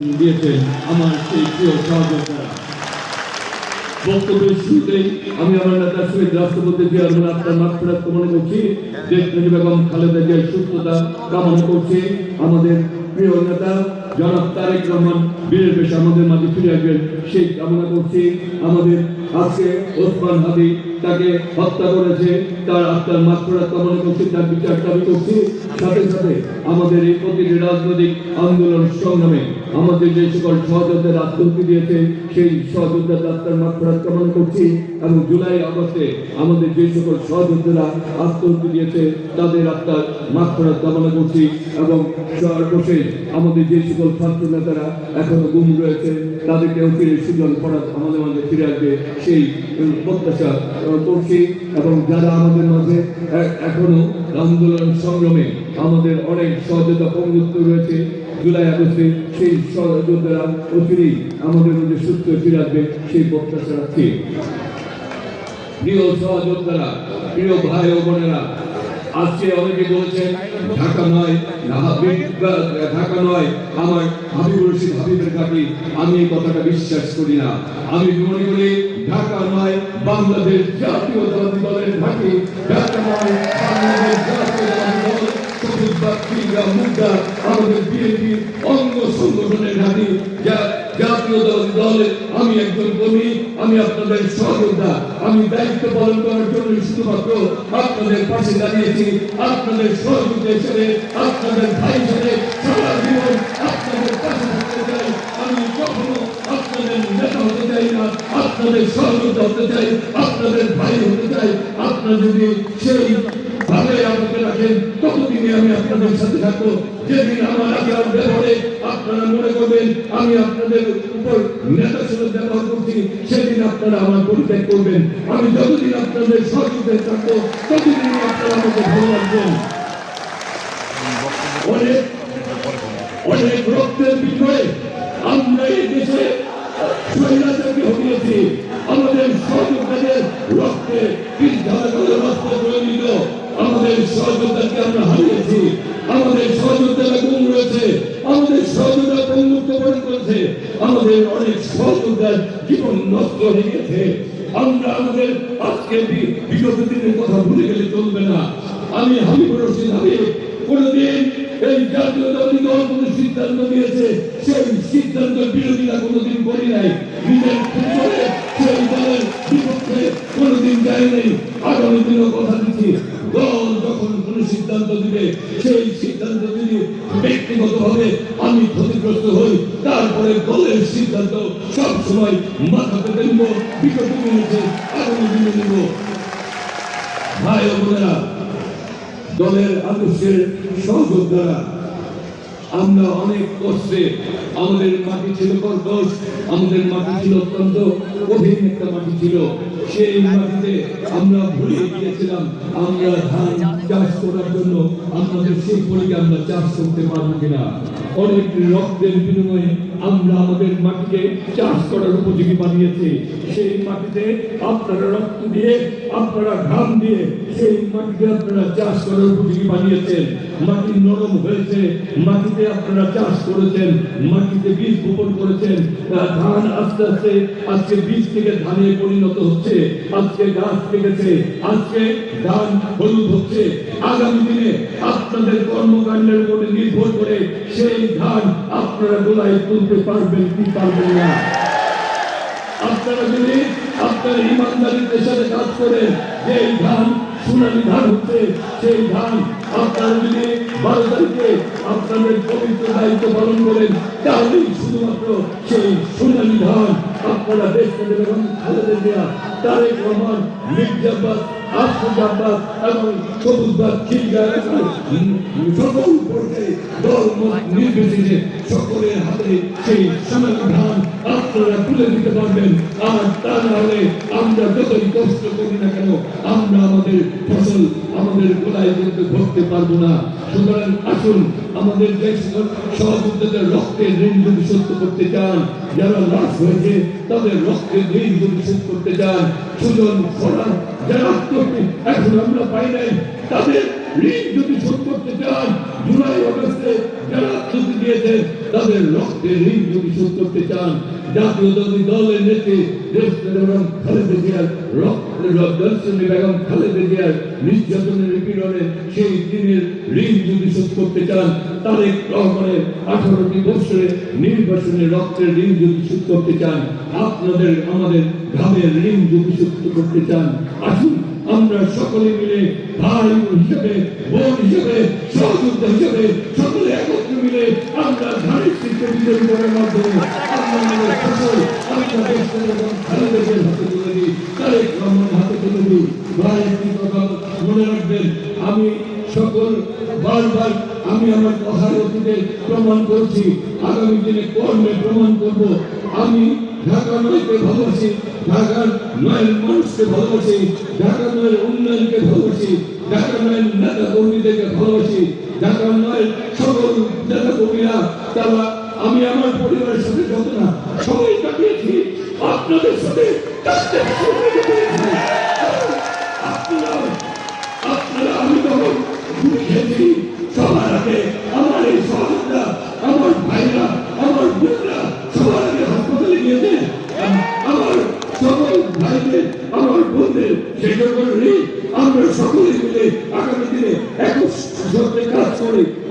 দিয়েছেন আমার সেই প্রিয় সহযোগিতারা বক্তব্যের শুরুতেই আমি আমার নেতা রাষ্ট্রপতি জিয়ার আত্মার মাত্রা কামনা করছি দেশ বেগম খালেদা জিয়ার সুস্থতা কামনা করছি। আমাদের প্রিয় নেতা জনাব তারেক রহমান বীরের বেশ আমাদের মাঝে ফিরে আসবেন, সেই কামনা করছি। আমাদের আজকে ওসমান হাদি তাকে হত্যা করেছে, তার আত্মার মাত্রা কামনা করছি তার বিচার দাবি করছি। সাথে সাথে আমাদের এই প্রতিটি রাজনৈতিক আন্দোলন সংগ্রামে আমাদের যে সকল সহযোদ্ধার আত্মহত্যা দিয়েছে, সেই সহযোদ্ধার আত্মার মাত্রা কামনা করছি এবং জুলাই আগস্টে আমাদের যে সকল সহযোদ্ধারা আত্মহত্যা দিয়েছে, তাদের আত্মার মাত্রা কামনা করছি এবং সর্বশেষ আমাদের যে সকল ছাত্র নেতারা এখনও গুম রয়েছে তাদেরকেও ফিরে সুজন করা আমাদের মাঝে ফিরে আসবে। সেই প্রত্যাশা করছি এবং যারা আমাদের মাঝে এখনও আন্দোলন সংগ্রামে আমাদের অনেক সহযোগিতা পঙ্গুত্ব রয়েছে, জুলাই আগস্টে সেই সহযোদ্ধারা অচিরেই আমাদের মধ্যে সুস্থ ফিরে আসবে সেই প্রত্যাশা রাখছি। প্রিয় সহযোদ্ধারা, প্রিয় ভাই ও বোনেরা আজকে অনেকে বলেছেন, ঢাকা নয়, ঢাকা- নয়, আমার হাবিবুর রশিদ হাবিবের ঘাটি আমি এই কথাটা বিশ্বাস করি না। আমি মনে করি, ঢাকা নয়, বাংলাদেশ জাতীয়তাবাদী দলের ঘাটি ঢাকা নয়, বাংলাদেশ জাতীয়তাবাদী দল দলে আমি একজন কর্মী আমি আপনাদের সহযোদ্ধা। আমি দায়িত্ব পালন করার জন্য শুধুমাত্র আপনাদের পাশে দাঁড়িয়েছি। আপনাদের সহযোগিতা হিসেবে আপনাদের ভাই হিসেবে সারা জীবন আপনাদের পাশে থাকতে চাই। আমি কখনো আপনাদের নেতা হতে চাই না, আপনাদের সহযোগিতা হতে চাই, আপনাদের ভাই হতে চাই। আপনারা যদি সেই ভাবে আমাকে রাখেন, ততদিনে আমি আপনাদের সাথে থাকব। যেদিন আমার আচার ব্যবহারে আপনারা মনে করবেন, আমি আপনাদের উপর নেতা ব্যবহার করছি, সেদিন আপনারা আমার পরিত্যাগ করবেন। আমি যতদিন আপনাদের সহযোগিতায় থাকব, ততদিন আপনারা আমাকে ভালোবাসবেন অনেক অনেক রক্তের বিনিময়ে আমরা এই দেশে স্বৈরাচারকে হটিয়েছি আমাদের অনেক সহযোদ্ধার জীবন নষ্ট হয়ে গেছে। আমরা আমাদের আজকে বিগত দিনের কথা ভুলে গেলে চলবে না। আমি হাবিবুর রশিদ হাবিব, কোনদিন এই দল কোন সিদ্ধান্ত নিয়েছে, সেই সিদ্ধান্তের বিরোধিতা কোনোদিন করি নাই। নিজের সেই দলের বিপক্ষে যায় নাই। আগামী দিনও কথা দিচ্ছি, দল যখন কোন সিদ্ধান্ত দিবে, সেই সিদ্ধান্ত যদি ব্যক্তিগতভাবে আমি ক্ষতিগ্রস্ত হই, তারপরে দলের সিদ্ধান্ত সব সময় মাথাতে দেখব বিগত দিনেছে আগামী দিনে নেব। ভাই বোনেরা, দলের আদর্শের সহযোদ্ধারা আমরা অনেক কষ্টে আমাদের মাটি ছিল কর্কশ, আমাদের মাটি ছিল অত্যন্ত কঠিন একটা মাটি ছিল। সেই মাটিতে আমরা ভুলে গিয়েছিলাম, আমরা ধান চাষ করার জন্য আমাদের সেই পরিকে আমরা চাষ করতে পারব কিনা। অনেক রক্তের বিনিময়ে আমরা আমাদের মাটিকে চাষ করার উপযোগী বানিয়েছি। সেই মাটিতে আপনারা রক্ত দিয়ে, আপনারা ঘাম দিয়ে সেই মাটিতে আপনারা চাষ করার উপযোগী বানিয়েছেন। মাটি নরম হয়েছে, মাটিতে আপনারা চাষ করেছেন, মাটিতে বীজ বপন করেছেন। ধান আস্তে আস্তে, আজকে বীজ থেকে ধানে পরিণত হচ্ছে, আজকে গাছ পেকেছে আজকে ধান হলুদ হচ্ছে। আগামী দিনে আপনাদের কর্মকাণ্ডের উপরে নির্ভর করে সেই ধান আপনারা গোলায় তুলতে পারবেন কি পারবেন না আপনারা যদি আপনার ইমানদারিত্বের সাথে কাজ করেন যে ধান সোনালী ধান হচ্ছে, সেই ধান আপনারা যদি বারো তারিখে আপনাদের পবিত্র দায়িত্ব পালন করেন, তাহলেই শুধুমাত্র সেই সোনালী ধান আপনারা খালেদের দেয়া তারেক রহমান মির্জাবাদ আফজাবাদ এবং সবুজবাদ খিলগা সকল পর্যায়ে দল নির্বিশেষে সকলের হাতে সেই সোনালী ধান আপনারা তুলে দিতে পারবেন আর তা না হলে আমরা যতই কষ্ট করি না কেন আমরা আমাদের ফসল আমাদের গোলায় কিন্তু ধরতে পারব না সুতরাং আসুন আমাদের দেশ সহযোদ্ধাদের রক্তের ঋণ যদি শোধ করতে চান যারা লাশ হয়েছে তাদের রক্তের ঋণ যদি শোধ করতে চান আত্মহত্যা এখন আমরা পাই নাই। তাদের ঋণ যদি শোধ করতে চান জুলাই অগস্টে যারা আত্মহত্যা দিয়েছেন তাদের রক্তের ঋণ যদি শোধ করতে চান দলের নেত্রী বেগম জিয়ার বেগম জিয়ার নির্যাতনের নিপীড়নের সেই দিনের ঋণ যদি শোধ করতে চান, তারেক আঠারোটি বছরে নির্বাচনের রক্তের ঋণ যদি শোধ করতে চান, আপনাদের, আমাদের গ্রামের ঋণ যদি শোধ করতে চান, আসুন আমরা সকলে মিলে ভাই হিসেবে, বোন হিসেবে, সহযোদ্ধা হিসেবে, সকলে একত্রে মিলে আমরা ধানের মাধ্যমে ভাই আমি সকল বারবার আমি আমার করছি, আগামী দিনে আমি ঢাকা নয়কে ভালোবাসি ঢাকার নয়ের মানুষকে ভালোবাসি ঢাকা নয়ের উন্নয়নকে ভালোবাসি ঢাকা নয়ের নেতা কর্মীদেরকে ভালোবাসি ঢাকা নয়ের সকল নেতা কর্মীরা তারা আমি আমার পরিবারের সাথে যত না সবাই কাটিয়েছি, আপনাদের সাথে আপনারা আমি তখন সবার আগে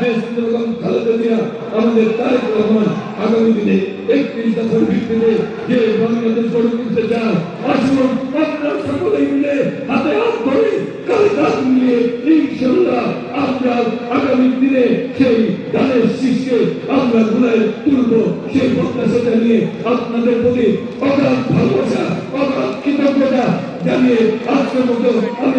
দেশ এবং খালেদা জিয়া আমাদের তারেক রহমান আগামী দিনে একত্রিশ দফার ভিত্তিতে যে বাংলাদেশ গড়ে তুলতে চান আসুন আমরা সকলেই মিলে হাতে হাত ধরে আপনাদের প্রতি অগাধ ভালোবাসা, অগাধ কৃতজ্ঞতা জানিয়ে আজকের মতো আমি